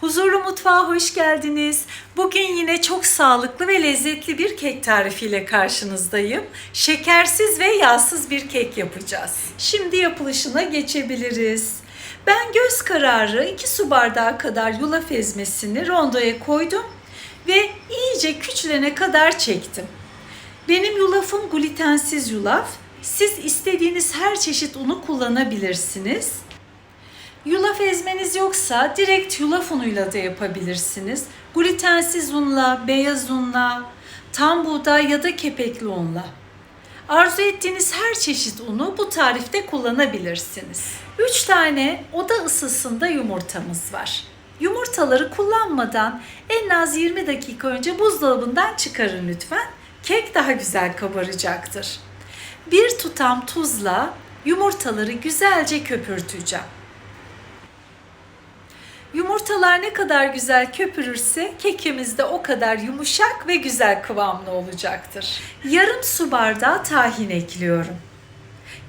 Huzurlu Mutfağa hoş geldiniz. Bugün yine çok sağlıklı ve lezzetli bir kek tarifiyle karşınızdayım. Şekersiz ve yağsız bir kek yapacağız. Şimdi yapılışına geçebiliriz. Ben göz kararı 2 su bardağı kadar yulaf ezmesini rondoya koydum ve iyice küçülene kadar çektim. Benim yulafım glutensiz yulaf. Siz istediğiniz her çeşit unu kullanabilirsiniz. Yulaf ezmeniz yoksa direkt yulaf unuyla da yapabilirsiniz. Glutensiz unla, beyaz unla, tam buğday ya da kepekli unla. Arzu ettiğiniz her çeşit unu bu tarifte kullanabilirsiniz. 3 tane oda ısısında yumurtamız var. Yumurtaları kullanmadan en az 20 dakika önce buzdolabından çıkarın lütfen. Kek daha güzel kabaracaktır. Bir tutam tuzla yumurtaları güzelce köpürteceğim. Yumurtalar ne kadar güzel köpürürse kekimiz de o kadar yumuşak ve güzel kıvamlı olacaktır. Yarım su bardağı tahin ekliyorum.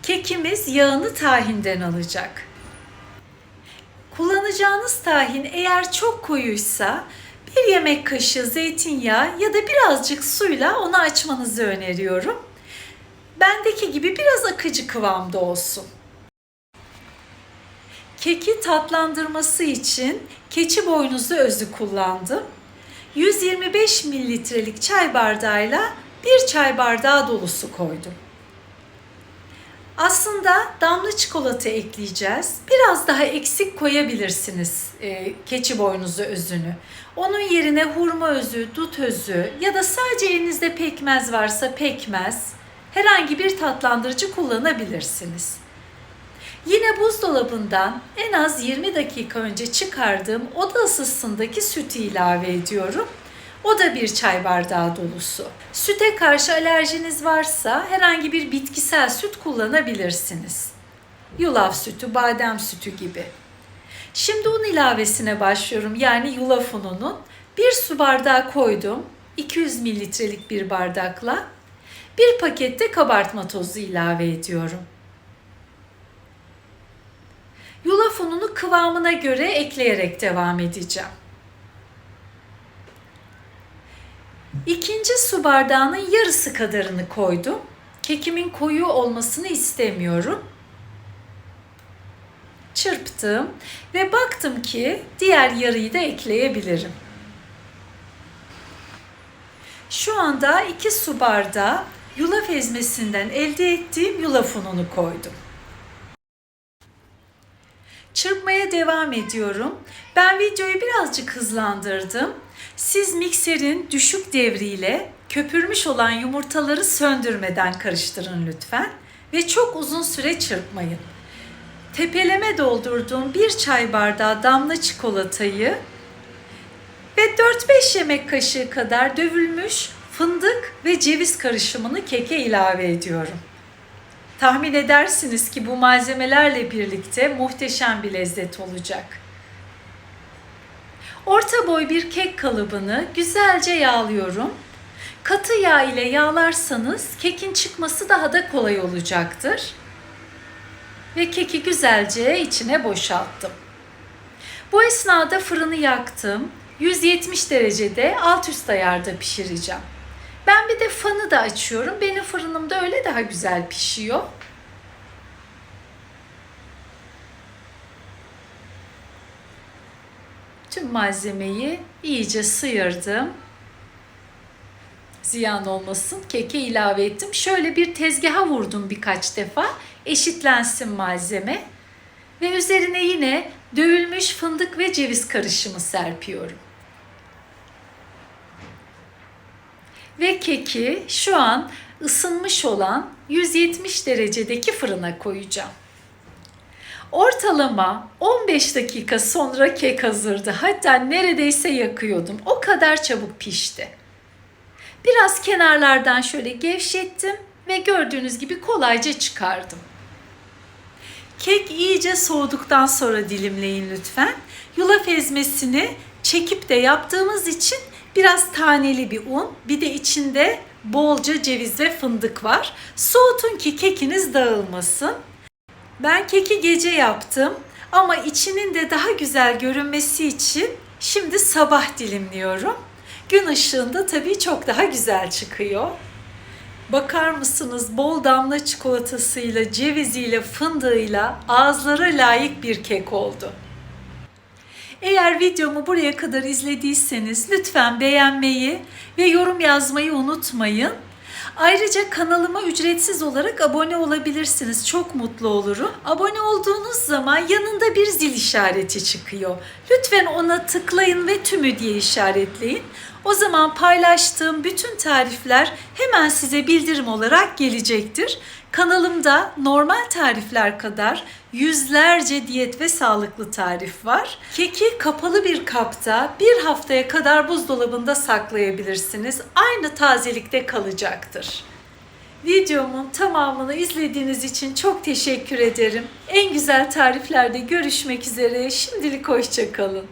Kekimiz yağını tahinden alacak. Kullanacağınız tahin eğer çok koyuysa bir yemek kaşığı zeytinyağı ya da birazcık suyla onu açmanızı öneriyorum. Bendeki gibi biraz akıcı kıvamda olsun. Keki tatlandırması için keçi boynuzu özü kullandım. 125 mililitrelik çay bardağıyla bir çay bardağı dolusu koydum. Aslında damla çikolata ekleyeceğiz. Biraz daha eksik koyabilirsiniz e, keçi boynuzu özünü. Onun yerine hurma özü, dut özü ya da sadece elinizde pekmez varsa pekmez, herhangi bir tatlandırıcı kullanabilirsiniz. Yine buzdolabından en az 20 dakika önce çıkardığım oda ısısındaki sütü ilave ediyorum. O da bir çay bardağı dolusu. Süte karşı alerjiniz varsa herhangi bir bitkisel süt kullanabilirsiniz. Yulaf sütü, badem sütü gibi. Şimdi un ilavesine başlıyorum. Yani yulaf ununun. Bir su bardağı koydum. 200 mililitrelik bir bardakla. Bir pakette kabartma tozu ilave ediyorum. Yulaf ununu kıvamına göre ekleyerek devam edeceğim. İkinci su bardağının yarısı kadarını koydum. Kekimin koyu olmasını istemiyorum. Çırptım ve baktım ki diğer yarıyı da ekleyebilirim. Şu anda 2 su bardağı yulaf ezmesinden elde ettiğim yulaf ununu koydum. Çırpmaya devam ediyorum. Ben videoyu birazcık hızlandırdım. Siz mikserin düşük devriyle köpürmüş olan yumurtaları söndürmeden karıştırın lütfen ve çok uzun süre çırpmayın. Tepeleme doldurduğum bir çay bardağı damla çikolatayı ve 4-5 yemek kaşığı kadar dövülmüş fındık ve ceviz karışımını keke ilave ediyorum. Tahmin edersiniz ki bu malzemelerle birlikte muhteşem bir lezzet olacak. Orta boy bir kek kalıbını güzelce yağlıyorum. Katı yağ ile yağlarsanız kekin çıkması daha da kolay olacaktır. Ve keki güzelce içine boşalttım. Bu esnada fırını yaktım. 170 derecede alt üst ayarda pişireceğim. Ben bir de fanı da açıyorum. Benim fırınımda öyle daha güzel pişiyor. Tüm malzemeyi iyice sıyırdım. Ziyan olmasın. Keke ilave ettim. Şöyle bir tezgaha vurdum birkaç defa. Eşitlensin malzeme. Ve üzerine yine dövülmüş fındık ve ceviz karışımı serpiyorum. Ve keki şu an ısınmış olan 170 derecedeki fırına koyacağım. Ortalama 15 dakika sonra kek hazırdı. Hatta neredeyse yakıyordum. O kadar çabuk pişti. Biraz kenarlardan şöyle gevşettim ve gördüğünüz gibi kolayca çıkardım. Kek iyice soğuduktan sonra dilimleyin lütfen. Yulaf ezmesini çekip de yaptığımız için biraz taneli bir un, bir de içinde bolca ceviz ve fındık var. Soğutun ki kekiniz dağılmasın. Ben keki gece yaptım ama içinin de daha güzel görünmesi için Şimdi sabah dilimliyorum. Gün ışığında tabii çok daha güzel çıkıyor. Bakar mısınız bol damla çikolatasıyla, ceviziyle, fındığıyla ağızlara layık bir kek oldu. Eğer videomu buraya kadar izlediyseniz lütfen beğenmeyi ve yorum yazmayı unutmayın. Ayrıca kanalıma ücretsiz olarak abone olabilirsiniz. Çok mutlu olurum. Abone olduğunuz zaman yanında bir zil işareti çıkıyor. Lütfen ona tıklayın ve tümü diye işaretleyin. O zaman paylaştığım bütün tarifler hemen size bildirim olarak gelecektir. Kanalımda normal tarifler kadar yüzlerce diyet ve sağlıklı tarif var. Keki kapalı bir kapta bir haftaya kadar buzdolabında saklayabilirsiniz. Aynı tazelikte kalacaktır. Videomun tamamını izlediğiniz için çok teşekkür ederim. En güzel tariflerde görüşmek üzere. Şimdilik hoşçakalın.